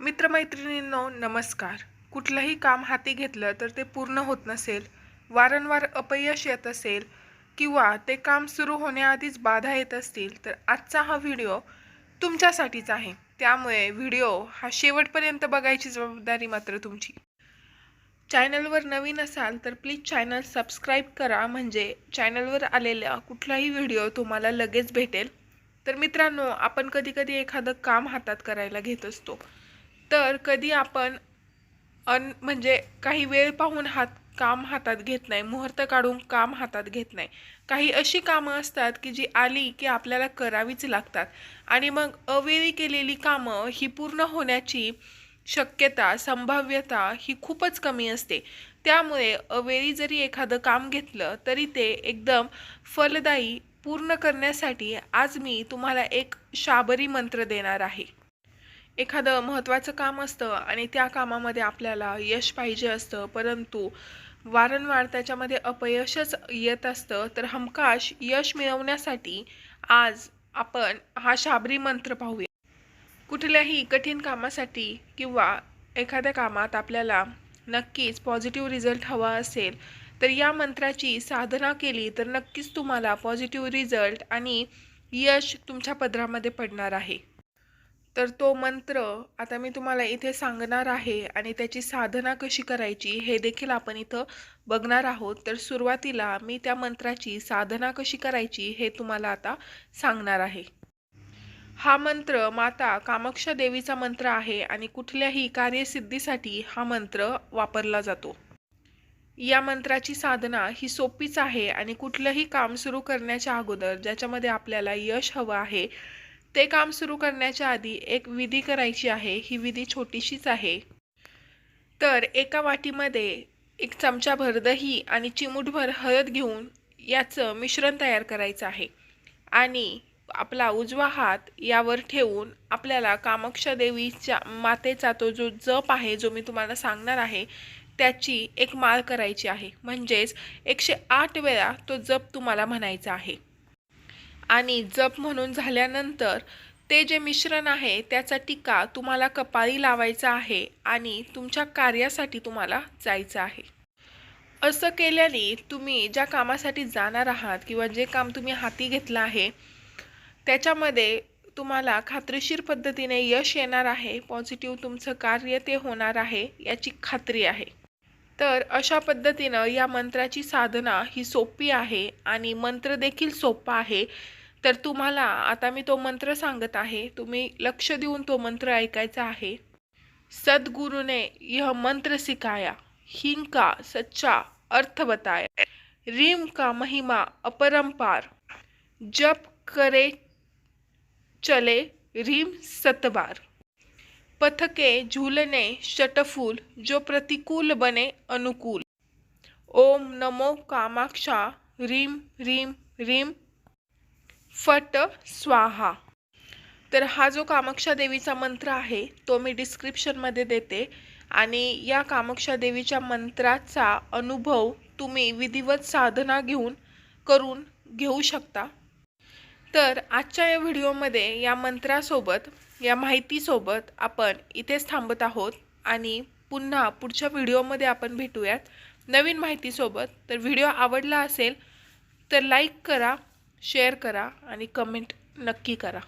मित्रमैत्रिणींनो नमस्कार. कुठलंही काम हाती घेतलं तर ते पूर्ण होत नसेल वारंवार अपयश येत असेल किंवा ते काम सुरू होण्याआधीच बाधा येत असतील तर आजचा हा व्हिडिओ तुमच्यासाठीच आहे. त्यामुळे व्हिडिओ हा शेवटपर्यंत बघायची जबाबदारी मात्र तुमची. चॅनलवर नवीन असाल तर प्लीज चॅनल सबस्क्राईब करा. म्हणजे चॅनलवर आलेला कुठलाही व्हिडिओ तुम्हाला लगेच भेटेल. तर मित्रांनो आपण कधीकधी एखादं काम हातात करायला घेत असतो. तर कधी आपण अन म्हणजे काही वेळ पाहून हात काम हातात घेत नाही मुहूर्त काढून काम हातात घेत नाही. काही अशी कामं असतात की जी आली की आपल्याला करावीच लागतात. आणि मग अवेळी केलेली कामं ही पूर्ण होण्याची शक्यता संभाव्यता ही खूपच कमी असते. त्यामुळे अवेळी जरी एखादं काम घेतलं तरी ते एकदम फलदायी पूर्ण करण्यासाठी आज मी तुम्हाला एक शाबरी मंत्र देणार आहे. एखादं महत्त्वाचं काम असतं आणि त्या कामामध्ये आपल्याला यश पाहिजे असतं परंतु वारंवार त्याच्यामध्ये अपयशच येत असतं तर हमखास यश मिळवण्यासाठी आज आपण हा शाबरी मंत्र पाहूया. कुठल्याही कठीण कामासाठी किंवा एखाद्या कामात आपल्याला नक्कीच पॉझिटिव्ह रिझल्ट हवा असेल तर या मंत्राची साधना केली तर नक्कीच तुम्हाला पॉझिटिव्ह रिझल्ट आणि यश तुमच्या पदरामध्ये पडणार आहे. तर तो मंत्र आता मी तुम्हाला इथे सांगणार आहे आणि त्याची साधना कशी करायची हे देखील आपण इथं बघणार आहोत. तर सुरुवातीला मी त्या मंत्राची साधना कशी करायची हे तुम्हाला आता सांगणार आहे. हा मंत्र माता कामाक्षा देवीचा मंत्र आहे आणि कुठल्याही कार्यसिद्धीसाठी हा मंत्र वापरला जातो. या मंत्राची साधना ही सोपीच आहे आणि कुठलंही काम सुरू करण्याच्या अगोदर ज्याच्यामध्ये आपल्याला यश हवं आहे ते काम सुरू करण्याच्या आधी एक विधी करायची आहे ही विधी छोटीशीच आहे. तर एका वाटीमध्ये एक चमचाभर दही आणि चिमूटभर हळद घेऊन याचं मिश्रण तयार करायचं आहे. आणि आपला उजवा हात यावर ठेवून आपल्याला कामाक्षा देवीच्या मातेचा तो जो जप आहे जो मी तुम्हाला सांगणार आहे त्याची एक माळ करायची आहे. म्हणजेच एकशे आठ वेळा तो जप तुम्हाला म्हणायचा आहे. आणि जप म्हणून झाल्यानंतर ते जे मिश्रण आहे त्याचा टिका तुम्हाला कपाळी लावायचा आहे आणि तुमच्या कार्यासाठी तुम्हाला जायचं आहे. असं केल्याने तुम्ही ज्या कामासाठी जाणार आहात किंवा जे काम तुम्ही हाती घेतलं आहे त्याच्यामध्ये तुम्हाला खात्रीशीर पद्धतीने यश येणार आहे पॉझिटिव्ह तुमचं कार्य ते होणार आहे याची खात्री आहे. तर अशा पद्धतीनं या मंत्राची साधना ही सोपी आहे आणि मंत्र देखील सोपा आहे. तर तुम्हाला आता मी तो मंत्र सांगत आहे. तुम्ही लक्ष देऊन तो मंत्र ऐकायचा आहे. सद्गुरुने यह मंत्र सिखाया हिंग का सच्चा अर्थ बताया. रीम का महिमा अपरंपार, जप करे चले रीम सतबार. पथके झूलने शटफूल जो प्रतिकूल बने अनुकूल. ओम नमो कामाक्षा, रीम रीम रीम फट स्वाहा. तर हा जो कामाक्षा देवीचा मंत्र आहे तो मी डिस्क्रिप्शनमध्ये देते आणि या कामाक्षा देवीच्या मंत्राचा अनुभव तुम्ही विधिवत साधना घेऊन करून घेऊ शकता. तर आजच्या या व्हिडिओमध्ये या मंत्रासोबत या माहितीसोबत आपण इथेच थांबत आहोत आणि पुन्हा पुढच्या व्हिडिओमध्ये आपण भेटूयात नवीन माहितीसोबत. तर व्हिडिओ आवडला असेल तर लाईक करा शेअर करा आणि कमेंट नक्की करा.